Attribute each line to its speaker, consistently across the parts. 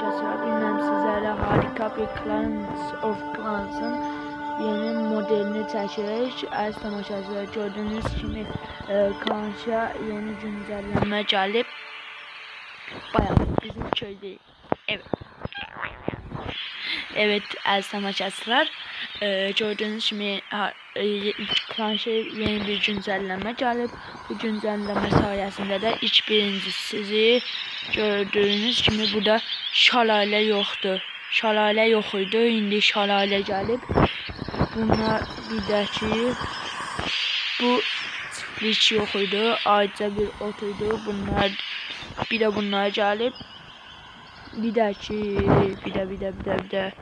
Speaker 1: tamaşası bilmem sizlerle harika bir Clans of Clans'ın yeni modelini çekiyoruz. Az tamaşası gördüğünüz gibi e, Clans'a yeni güncelleme gelip bayağı bizim köyde evet Evet az tamaşasılar e, gördüğünüz gibi ha- e, Clans'a yeni bir güncelleme gelip bu güncelleme sayesinde de iç birincisi gördüğünüz gibi burada şalale yoktu. Şalale yok idi. İndi şalale gelip bunlar bir de ki bu hiç yok idi. Ayrıca bir otuydu. Bunlar bir de bunlar gelip bir de ki bir de bir de bir de bir de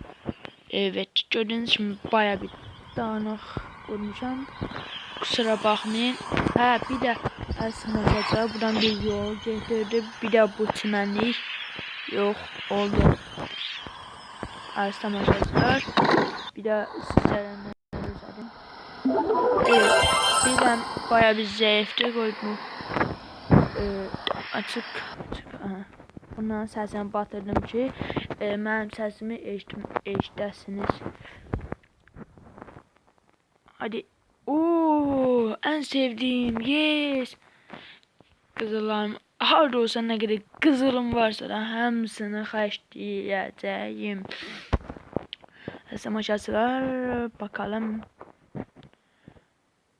Speaker 1: evet gördüğünüz gibi baya bir dağınık olmuşam. Kusura bakmayın. Ha bir de aslında kaçar buradan bir yol getirdi. Bir de bu çimenlik yok oldu. Aslında kaçar. Bir de sizlere ne zaten. Evet. Birden baya bir zayıftı koydum. Ee, açık. açık aha. Ondan səsini batırdım ki, e, mənim səsimi eşitm eşidəsiniz. Hadi. Oo, en sevdiğim. Yes. Kızıllarım. Harda olsa ne kadar kızılım varsa da hepsini haşlayacağım. Samaşasılar bakalım.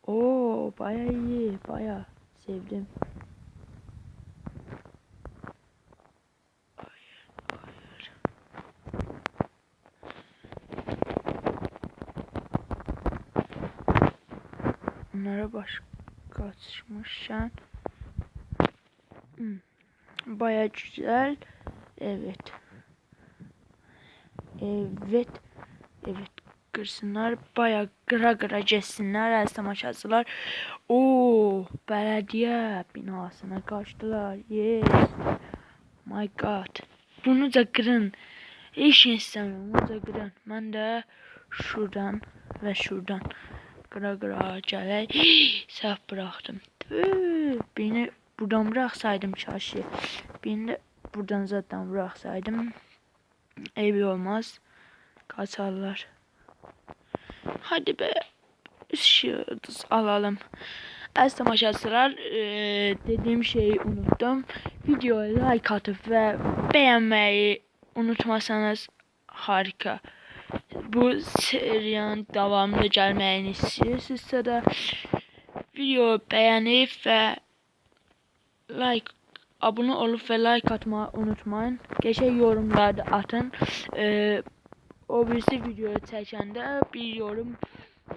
Speaker 1: Oo, baya iyi, baya sevdim. Bunlara baş kaçmışken hmm. baya güzel. Evet. Evet. Evet. Kırsınlar. Baya gıra gıra cesinler el tamaşasılar o belediye binasına kaçtılar. Yes. My god. Bunu da kırın. Hiç istemiyorum bunu da kırın. Ben de şuradan ve şuradan Qıra qıra gələk. Səhv buraxdım. Tüh, buradan bıraksaydım çarşı. Birini de buradan zaten bıraksaydım. Evi olmaz. Kaçarlar. Hadi be. Işığız alalım. Az tamaşaçılar e, dediğim şeyi unuttum. Videoya like atıp ve beğenmeyi unutmasanız harika bu serinin devamlı gelməyini istəyirsinizsə də video bəyənib və like abone olup ve like atmayı unutmayın. Geçen yorumlarda atın. Ee, o birisi videoyu çekende bir yorum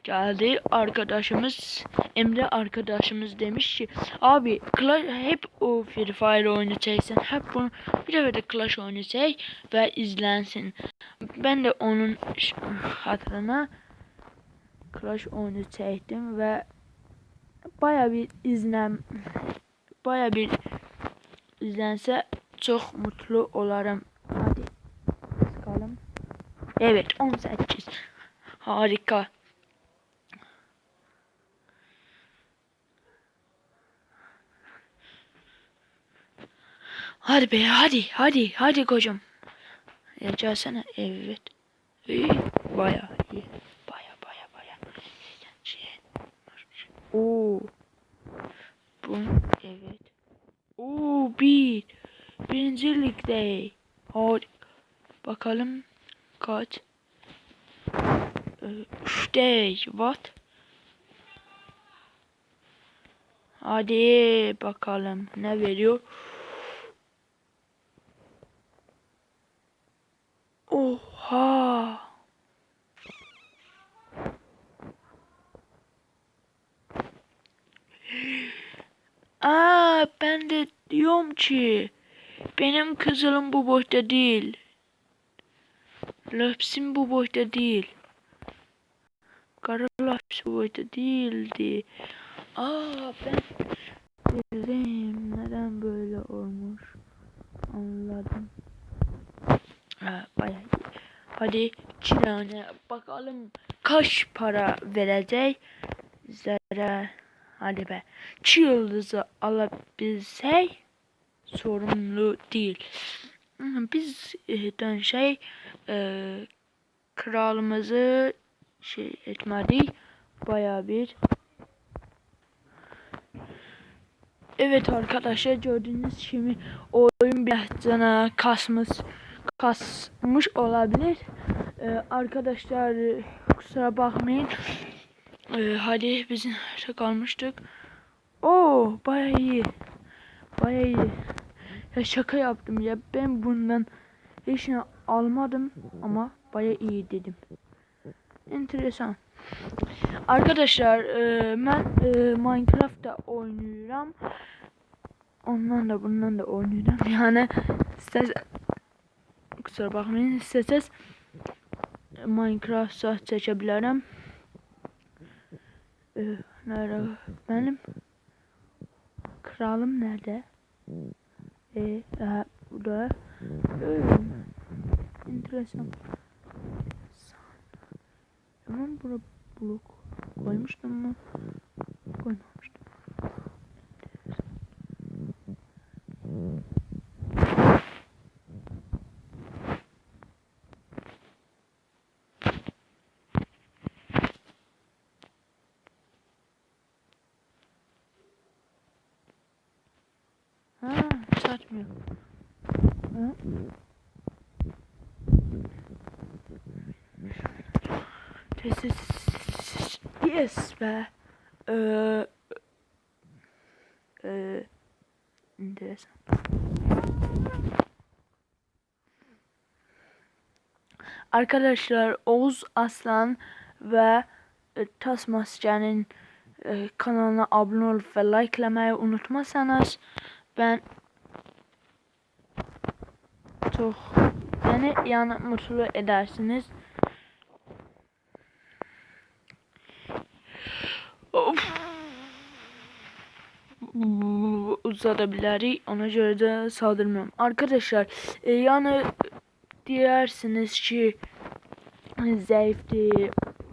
Speaker 1: geldi. Arkadaşımız Emre arkadaşımız demiş ki abi Clash, hep o Free Fire oyunu. Hep bunu bir de de Clash oyunu ve izlensin. Ben de onun hatırına Clash oyunu ve baya bir izlen baya bir izlense çok mutlu olarım. Hadi sıkalım. Evet 18. Harika. Hadi be hadi hadi hadi kocam. Ya gelsene evet. İyi baya iyi. Baya baya baya. Oo. Bu evet. Oo bir. Birinci ligde. Hadi. Bakalım kaç. Ee, Üçte. What? Hadi bakalım ne veriyor. Oha. Aa ben de diyorum ki benim kızılım bu boyutta değil. Lapsim bu boyutta değil. Kara laps bu boyutta değildi. Aa ben bildim neden böyle olmuş. Anladım. Hadi Çinane bakalım kaç para verecek Zara. Hadi be. Çi yıldızı alabilsek sorumlu değil. Hı, Biz e, dönüşey e, kralımızı şey etmedik. Bayağı bir. Evet arkadaşlar gördüğünüz gibi oyun bir cana kasmış kasmış olabilir. Ee, arkadaşlar kusura bakmayın. Ee, hadi biz kalmıştık? Oo bayağı iyi. Bayağı iyi. Ya şaka yaptım ya ben bundan hiç almadım ama bayağı iyi dedim. Enteresan. Arkadaşlar e, ben e, Minecraft'ta oynuyorum. Ondan da bundan da oynuyorum. Yani siz kusura bakmayın isteseniz Minecraft saat seçebilirim. E, nerede benim kralım nerede? E, e, burada. E, enteresan. Tamam bura blok koymuştum mu? Ha, satmıyor. Ha? Yes be. Ee, e, enteresan. Arkadaşlar Oğuz Aslan ve e, Tasmascan'ın e, kanalına abone olup ve likelamayı unutmazsanız ben çok beni yani mutlu edersiniz. Of. uzatabilir. Ona göre de saldırmıyorum. Arkadaşlar e, yani diyersiniz ki zayıftı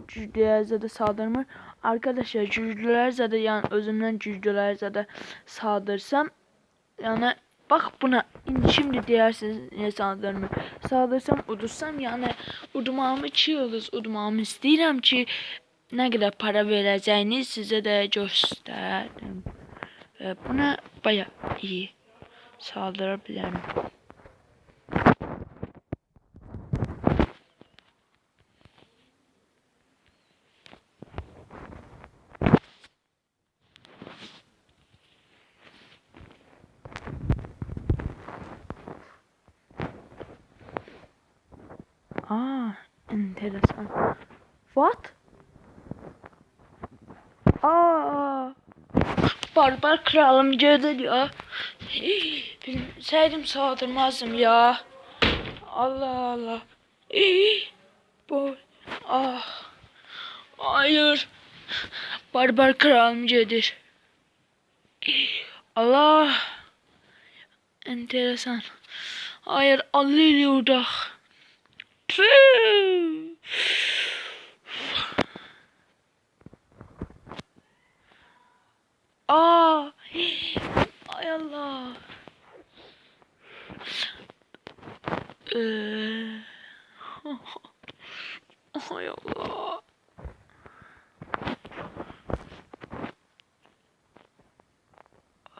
Speaker 1: cücüler zada saldırmır. Arkadaşlar cücüler zada yani özümden cücüler zada saldırsam yani bak buna şimdi diyersiniz niye saldırmır. Saldırsam udursam yani udumağımı 2 yıldız udumağımı istəyirəm ki ne kadar para vereceğini size de gösterdim. Ve buna baya iyi saldırabilirim. Aa, enteresan. What? Aa. Barbar kralım ya. Bilseydim saldırmazdım ya. Allah Allah. Bu. Ah. Hayır. Barbar kralım gördür. Allah. Enteresan. Hayır alıyor Tüh. Aa! Ay Allah. Ee, ay Allah.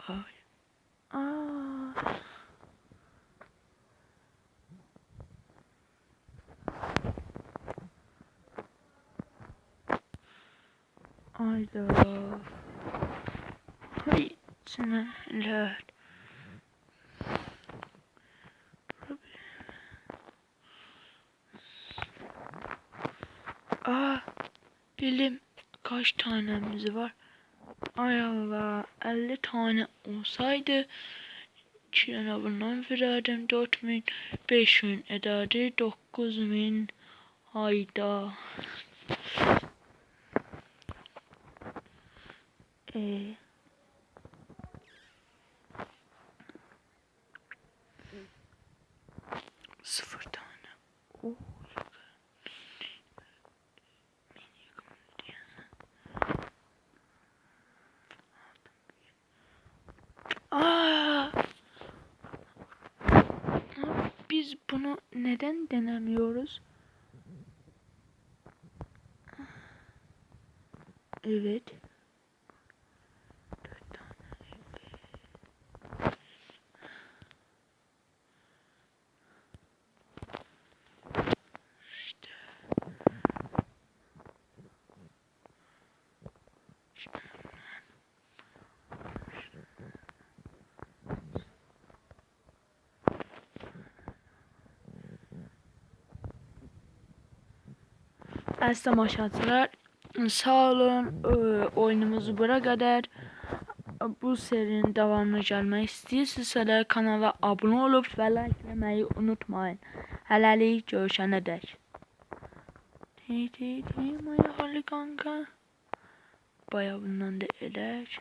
Speaker 1: Ay. Aa. Ayda. Hay sinirler. Aa, bilim kaç tanemiz var? Ay Allah, 50 tane olsaydı Çin'e bundan verirdim 4000, 5000 ederdi 9000 hayda. Ee, sıfır tane. Oo. Aa! biz bunu neden denemiyoruz? Evet. Əziz tamaşaçılar, sağ olun. Ee, oyunumuzu bura qədər. Bu serinin davamına gəlmək istəyirsinizsə kanala abunə olub və like etməyi unutmayın. Hələlik görüşənə dək. Hey hey hey Maya Hali kanka. Baya bundan da edək.